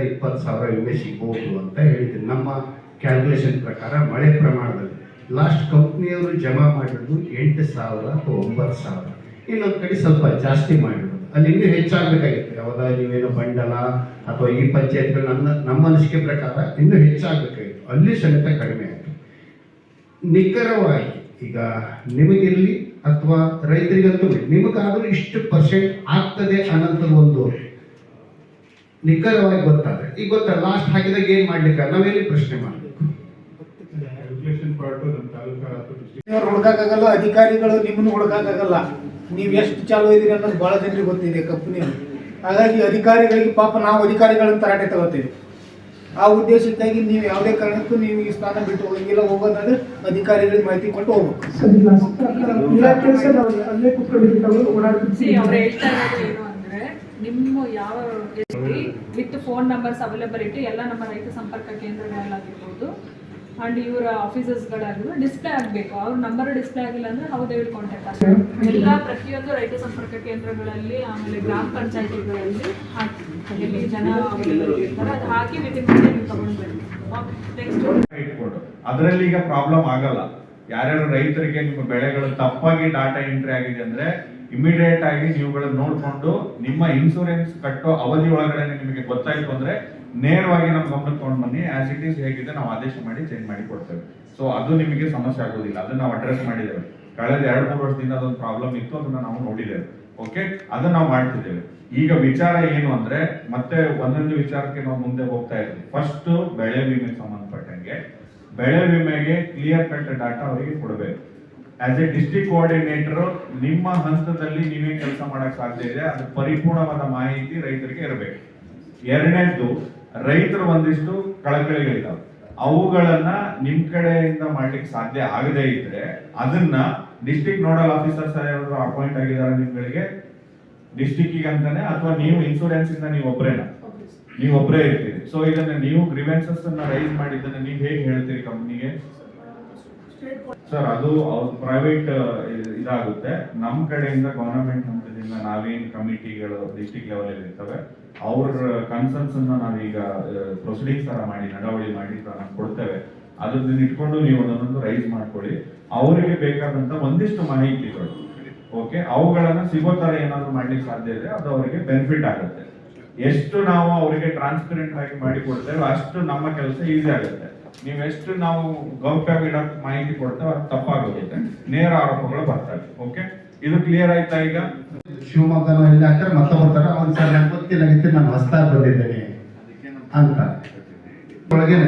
ಇಪ್ಪತ್ತು ಸಾವಿರ ವಿಮೆ ಸಿಗ್ಬೋದು ಅಂತ ಹೇಳಿದ್ರು. ನಮ್ಮ ಕ್ಯಾಲ್ಕುಲೇಷನ್ ಪ್ರಕಾರ ಮಳೆ ಪ್ರಮಾಣದಲ್ಲಿ ಲಾಸ್ಟ್ ಕಂಪ್ನಿಯವರು ಜಮಾ ಮಾಡಿರೋದು ಎಂಟು ಸಾವಿರ ಅಥವಾ ಒಂಬತ್ತು ಸಾವಿರ. ಇನ್ನೊಂದು ಕಡೆ ಸ್ವಲ್ಪ ಜಾಸ್ತಿ ಮಾಡಿರೋದು ಅಲ್ಲಿ ಇನ್ನೂ ಹೆಚ್ಚಾಗಬೇಕಾಗಿತ್ತು. ಯಾವಾಗ ನೀವೇನು ಬಂಡಲ ಅಥವಾ ಈ ಪಂಚಾಯತ್ಗಳು ನನ್ನ, ನಮ್ಮ ಅನಿಸಿಕೆ ಪ್ರಕಾರ ಇನ್ನೂ ಹೆಚ್ಚಾಗಬೇಕಾಗಿತ್ತು. ಅಲ್ಲಿ ಸಮೇತ ಕಡಿಮೆ ಆಯಿತು. ನಿಖರವಾಗಿ ಈಗ ನಿಮಗಿರಲಿ ಅಥವಾ ರೈತರಿಗಂತೂ ನಿಮಗಾದರೂ ಇಷ್ಟು ಪರ್ಸೆಂಟ್ ಆಗ್ತದೆ ಅನ್ನೋಂಥದ್ದು ಒಂದು ನಿಖರವಾಗಿ ಗೊತ್ತಾದ್ರೆ. ಈಗ ಗೊತ್ತಾ ಲಾಸ್ಟ್ ಹಾಕಿದಾಗ ಏನು ಮಾಡ್ಲಿಕ್ಕೆ? ನಾವೇನು ಪ್ರಶ್ನೆ ಮಾಡಬೇಕು? ಹುಡುಕಾಗಲ್ಲ ಅಧಿಕಾರಿಗಳು ನಿಮ್ಮನ್ನು ಹುಡುಕಾಗಲ್ಲ ನೀವು ಎಷ್ಟು ಚಾಲು ಇದೀರಿ ಅನ್ನೋದು ಬಹಳ ಜನರಿಗೆ ಗೊತ್ತಿದೆ ಕಂಪ್ನಿ ಹಾಗಾಗಿ ಅಧಿಕಾರಿಗಳಿಗೆ ಪಾಪ ನಾವು ಅಧಿಕಾರಿಗಳನ್ನ ತರಾಟೆ ತಗೋತೀವಿ. ಆ ಉದ್ದೇಶಕ್ಕಾಗಿ ನೀವು ಯಾವುದೇ ಕಾರಣಕ್ಕೂ ನೀವು ಈ ಸ್ಥಾನ ಬಿಟ್ಟು ಹೋಗಿಲ್ಲ ಹೋಗೋದಾದ್ರೆ ಅಧಿಕಾರಿಗಳಿಗೆ ಮಾಹಿತಿ ಕೊಟ್ಟು ಹೋಗ್ಬೇಕು. ನಿಮ್ಮ ಯಾವ ವಿತ್ ಫೋನ್ ನಂಬರ್ಸ್ ಅವೈಲಬಿಲಿಟಿ ಎಲ್ಲ ನಮ್ಮ ರೈತ ಸಂಪರ್ಕ ಕೇಂದ್ರಗಳಲ್ಲಾಗಿರ್ಬೋದು. ಅಂಡ್ ಇವರ ಆಫೀಸಸ್ಗಳಾಗಿರ್ಬೋದು ಡಿಸ್ಪ್ಲೇ ಆಗಬೇಕು. ಅವ್ರ ನಂಬರ್ ಡಿಸ್ಪ್ಲೇ ಆಗಿಲ್ಲ ಅಂದ್ರೆ ಹೌ ದೇ ವಿಲ್ ಕಾಂಟ್ಯಾಕ್ಟ್ ಎಲ್ಲ ಪ್ರತಿಯೊಂದು ರೈತ ಸಂಪರ್ಕ ಕೇಂದ್ರಗಳಲ್ಲಿ, ಆಮೇಲೆ ಗ್ರಾಮ ಪಂಚಾಯತಿಗಳಲ್ಲಿ ಹಾಕಿ, ಎಲ್ಲಿ ಜನ ಅದು ಹಾಕಿ ವಿತಿನ್ ನೀವು ತಗೊಂಡು ಅದರಲ್ಲಿ ಈಗ ಪ್ರಾಬ್ಲಮ್ ಆಗಲ್ಲ. ಯಾರ್ಯಾರು ರೈತರಿಗೆ ನಿಮ್ಮ ಬೆಳೆಗಳು ತಪ್ಪಾಗಿ ಡಾಟಾ ಎಂಟ್ರಿ ಆಗಿದೆ ಅಂದ್ರೆ ಇಮಿಡಿಯೇಟ್ ಆಗಿ ನೀವುಗಳನ್ನ ನೋಡ್ಕೊಂಡು ನಿಮ್ಮ ಇನ್ಸೂರೆನ್ಸ್ ಕಟ್ಟೋ ಅವಧಿ ಒಳಗಡೆ ನಿಮಗೆ ಗೊತ್ತಾಯ್ತು ಅಂದ್ರೆ ನೇರವಾಗಿ ನಮ್ಮ ಗಮನಕ್ಕೆ ತೊಗೊಂಡು ಬನ್ನಿ. ಆಸ್ ಇಟ್ ಈಸ್ ಹೇಗಿದೆ, ನಾವು ಆದೇಶ ಮಾಡಿ ಚೇಂಜ್ ಮಾಡಿ ಕೊಡ್ತೇವೆ. ಸೊ ಅದು ನಿಮಗೆ ಸಮಸ್ಯೆ ಆಗೋದಿಲ್ಲ ಅದನ್ನ ನಾವು ಅಡ್ರೆಸ್ ಮಾಡಿದ್ದೇವೆ. ಕಳೆದ ಎರಡು, ಮೂರು ವರ್ಷದಿಂದ ಅದೊಂದು ಪ್ರಾಬ್ಲಮ್ ಇತ್ತು. ಅದನ್ನ ನಾವು ನೋಡಿದ್ದೇವೆ. ಓಕೆ ಅದನ್ನ ನಾವು ಮಾಡ್ತಿದ್ದೇವೆ. ಈಗ ವಿಚಾರ ಏನು ಅಂದ್ರೆ, ಮತ್ತೆ ಒಂದೊಂದು ವಿಚಾರಕ್ಕೆ ನಾವು ಮುಂದೆ ಹೋಗ್ತಾ ಇದ್ದೀವಿ. ಫಸ್ಟ್ ಬೆಳೆ ವಿಮೆಗೆ ಸಂಬಂಧಪಟ್ಟಂಗೆ. ಬೆಳೆ ವಿಮೆಗೆ ಕ್ಲಿಯರ್ ಕಟ್ ಡಾಟಾ ಅವರಿಗೆ ಕೊಡಬೇಕು. ಆಸ್ ಎ ಡಿಸ್ಟ್ರಿಕ್ಟ್ ಕೋಆರ್ಡಿನೇಟರ್ ನಿಮ್ಮ ಹಂತದಲ್ಲಿ ನೀವೇ ಕೆಲಸ ಮಾಡಕ್ ಸಾಧ್ಯ ಇದೆ. ಅದು ಪರಿಪೂರ್ಣವಾದ ಮಾಹಿತಿ ರೈತರಿಗೆ ಇರಬೇಕು. ಎರಡನೇದ್ದು ರೈತರು ಒಂದಿಷ್ಟು ಕಳಕಳಿಗಳಿದ್ದಾವೆ. ಅವುಗಳನ್ನ ನಿಮ್ ಕಡೆಯಿಂದ ಮಾಡ್ಲಿಕ್ಕೆ ಸಾಧ್ಯ ಆಗದೇ ಇದ್ರೆ ಅದನ್ನ ಡಿಸ್ಟ್ರಿಕ್ಟ್ ನೋಡಲ್ ಆಫೀಸರ್ಸ್ ಯಾರಾದ್ರು ಅಪಾಯಿಂಟ್ ಆಗಿದ್ದಾರೆ ನಿಮ್ಗಳಿಗೆ? ಡಿಸ್ಟಿಕ್ಕಿಗೆ ಅಂತಾನೆ ಅಥವಾ ನೀವು ಇನ್ಸೂರೆನ್ಸ್ ಇಂದ ನೀವು ಒಬ್ಬರೇನ ನೀವು ಒಬ್ಬರೇ ಇರ್ತೀರಿ. ಸೊ ಇದನ್ನ ನೀವು ಗ್ರಿವೆನ್ಸಸ್ ಅನ್ನ ರೈಸ್ ಮಾಡಿದ್ದನ್ನ ನೀವು ಹೇಗೆ ಹೇಳ್ತೀರಿ ಕಂಪ್ನಿಗೆ ಸರ್ ಅದು ಪ್ರೈವೇಟ್ ಇದಾಗುತ್ತೆ. ನಮ್ಮ ಕಡೆಯಿಂದ ಗವರ್ನಮೆಂಟ್ ಹಂತದಿಂದ ನಾವೇನ್ ಕಮಿಟಿಗಳು ಡಿಸ್ಟಿಕ್ ಲೆವೆಲ್ ಇರ್ತವೆ, ಅವ್ರ ಕನ್ಸರ್ನ್ಸ್ ಅನ್ನ ನಾವೀಗ ಪ್ರೊಸೀಡಿಂಗ್ಸ್ ತರ ಮಾಡಿ, ನಡವಳಿ ಮಾಡಿ ಕೊಡ್ತೇವೆ. ಅದನ್ನ ಇಟ್ಕೊಂಡು ನೀವು ಅದನ್ನೊಂದು ರೈಸ್ ಮಾಡ್ಕೊಳ್ಳಿ. ಅವರಿಗೆ ಬೇಕಾದಂತ ಒಂದಿಷ್ಟು ಮಾಹಿತಿಗಳು ಓಕೆ ಅವುಗಳನ್ನ ಸಿಗೋ ತರ ಏನಾದ್ರು ಮಾಡ್ಲಿಕ್ಕೆ ಸಾಧ್ಯ ಇದೆ ಅದು ಅವರಿಗೆ ಬೆನಿಫಿಟ್ ಆಗುತ್ತೆ. ಎಷ್ಟು ನಾವು ಅವರಿಗೆ ಟ್ರಾನ್ಸ್ಪರೆಂಟ್ ಆಗಿ ಮಾಡಿ ಕೊಡ್ತೇವೆ ಅಷ್ಟು ನಮ್ಮ ಕೆಲಸ ಈಸಿ ಆಗುತ್ತೆ. ನೀವು ಎಷ್ಟು ನಾವು ಗೌಪ್ಯವಾಗಿ ಇಡಕ್ ಮಾಹಿತಿ ಕೊಡ್ತೇವೆ ಅದು ತಪ್ಪಾಗೋಗುತ್ತೆ. ನೇರ ಆರೋಪಗಳು ಬರ್ತವೆ ಓಕೆ ಇದು ಕ್ಲಿಯರ್ ಆಯ್ತಾ ಈಗ? ಶಿವಮೊಗ್ಗ ಇಲ್ಲ ಹಾಕಿದ್ರೆ ಮತ್ತೆ ಬರ್ತಾರೆ. ಸರ್, ನಂಗೆ ಗೊತ್ತಿಲ್ಲ ನಾನು ಹೊಸ್ದಾಗಿ ಬಂದಿದ್ದೇನೆ ಅಂತ. ಒಳಗೆ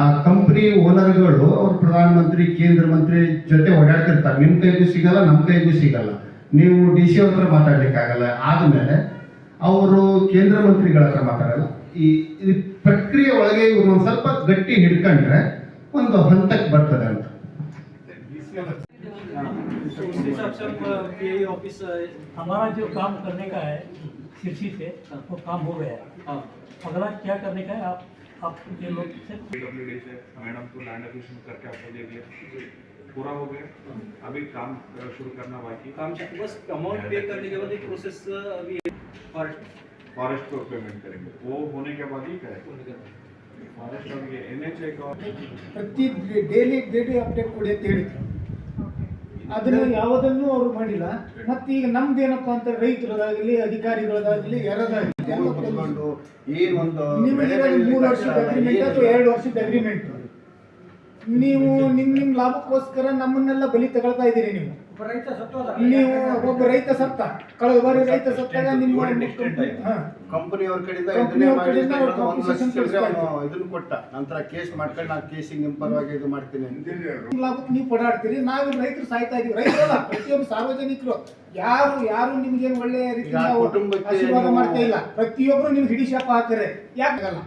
ಆ ಕಂಪ್ನಿ ಓನರ್ಗಳು ಅವ್ರು ಪ್ರಧಾನಮಂತ್ರಿ, ಕೇಂದ್ರ ಮಂತ್ರಿ ಜೊತೆ ಓಡಾಡ್ತಿರ್ತಾರೆ. ನಿಮ್ಮ ಕೈಗೂ ಸಿಗಲ್ಲ ನಮ್ಮ ಕೈಗೂ ಸಿಗಲ್ಲ. ನೀವು ಡಿ ಸಿ ಹತ್ರ ಮಾತಾಡ್ಲಿಕ್ಕಾಗಲ್ಲ. ಆದಮೇಲೆ, ಅವರು ಕೇಂದ್ರ ಮಂತ್ರಿಗಳ ಹತ್ರ ಮಾತಾಡಲ್ಲ. ಈ ಪ್ರಕ್ರಿಯೆ ಒಳಗೆ ಇವರು ಒಂದು ಸ್ವಲ್ಪ ಗಟ್ಟಿ ಹಿಡ್ಕೊಂಡ್ರೆ ಒಂದು ಹಂತಕ್ಕೆ ಬರ್ತದೆ ಅಂತ उसी हिसाब से हम पीआई ऑफिस हमारा जो काम करने का है कृषि से वो काम हो गया है अगला क्या करने का है आप आप ये लोग से PWD से मैडम को लैंड एक्विजिशन करके आपको दे दिया पूरा हो गया अभी काम अ, शुरू करना बाकी काम चा- बस अमाउंट पे करने के बाद एक प्रोसेस अभी फॉरेस्ट फॉरेस्ट को पेमेंट करेंगे वो होने के बाद ही करेंगे फॉरेस्ट और ये एन एच का ಪ್ರತಿ ಡೈಲಿ ಡೈಲಿ ಅಪ್ಡೇಟ್ ಕೊಡಿ ಅಂತ ಹೇಳಿದ್ರು ಅದನ್ನು ಯಾವುದನ್ನು ಅವರು ಮಾಡಿಲ್ಲ ಮತ್ತೆ ಈಗ ನಮ್ದೇನಪ್ಪ ಅಂತ ರೈತರದಾಗಲಿ ಅಧಿಕಾರಿಗಳದಾಗಲಿ ಯಾರದಾಗಲಿ ಕೂತ್ಕೊಂಡು ಏನ್ ಒಂದು ನಿಮಗೆ ಮೂರು ವರ್ಷದ ಅಗ್ರಿಮೆಂಟ್ ಅಥವಾ ಎರಡು ವರ್ಷದ ಅಗ್ರಿಮೆಂಟ್ ನೀವು ನಿಮ್ ನಿಮ್ ಲಾಭಕ್ಕೋಸ್ಕರ ನಮ್ಮನ್ನೆಲ್ಲ ಬಲಿ ತಗೊಳ್ತಾ ಇದ್ದೀರಿ ನೀವು. ನೀವು ಒಬ್ಬ ರೈತ ಸತ್ತ. ಕಳೆದ ಬಾರಿ ರೈತ ಸತ್ತಾಗ ನಿಮ್ಮ. ಕಂಪನಿ ಅವ್ರ ಕಡೆಯಿಂದ ಇದನ್ನೇ ಮಾಡಿ ಒಂದು ಲಕ್ಷ ಚಿಲ್ಲರೆ ಇದನ್ನ ಕೊಟ್ಟ. ನಂತರ ಕೇಸ್ ಮಾಡ್ಕೊಂಡು ನಾನು ಕೇಸಿಗೆ ನಿಮ್ಮ ಪರವಾಗಿ ಇದು ಮಾಡ್ತೀನಿ ಲಾಭಕ್ಕೆ ನೀವು ಪಡಾಡ್ತೀರಿ. ನಾವು ರೈತರು ಸಾಯ್ತಾ ಇದೀವಿ. ರೈತರಲ್ಲ ಪ್ರತಿಯೊಬ್ಬ ಸಾರ್ವಜನಿಕರು. ಯಾರು ಯಾರು ನಿಮ್ಗೇನು ಒಳ್ಳೆ ರೀತಿ ಈಗ ಕುಟುಂಬಕ್ಕೆ ಆಶೀರ್ವಾದ ಮಾಡ್ತಾ ಇಲ್ಲ. ಪ್ರತಿಯೊಬ್ಬರು ನಿಮ್ಗೆ ಹಿಡಿ ಶಾಪ ಹಾಕರೆ ಯಾಕಾಗಲ್ಲ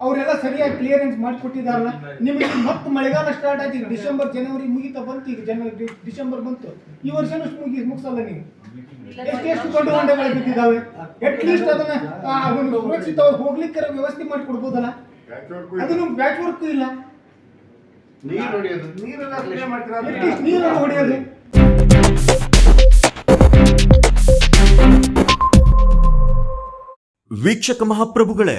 ಅವರೆಲ್ಲ ಸರಿಯಾಗಿ ಕ್ಲಿಯರೆನ್ಸ್ ಮಾಡಿಕೊಟ್ಟಿದಾರಲ್ಲ ನಿಮಗೆ ಮತ್ತೆ ಮಳೆಗಾಲ ಸ್ಟಾರ್ಟ್ ಆಯ್ತು ಈಗ ಡಿಸೆಂಬರ್ ಜನವರಿ ಮುಗಿತಾ ಬಂತು ಈಗ ಜನವರಿ ಡಿಸೆಂಬರ್ ಬಂತು. ಈ ವರ್ಷನೂ ಮುಗಿ ಮುಗಿಸಲ್ಲ ನೀವು. ಎಷ್ಟೆಷ್ಟು ದೊಡ್ಡ ಹೊಂಡಗಳು ಬಿದ್ದಿದ್ದಾವೆ? ಅಟ್ ಲೀಸ್ಟ್ ಅದನ್ನ ಅದನ್ನು ಸುರಕ್ಷಿತವಾಗಿ ಹೋಗ್ಲಿಕ್ಕೆ ವ್ಯವಸ್ಥೆ ಮಾಡಿ ಕೊಡ್ಬೋದಲ್ಲ ಅದನ್ನು ಬ್ಯಾಚ್ ವರ್ಕ್ ಇಲ್ಲ. ನೀರು ಹೊಡೆಯೋದು. ನೀರನ್ನು ಹೊಡೆಯೋದು. ವೀಕ್ಷಕ ಮಹಾಪ್ರಭುಗಳೇ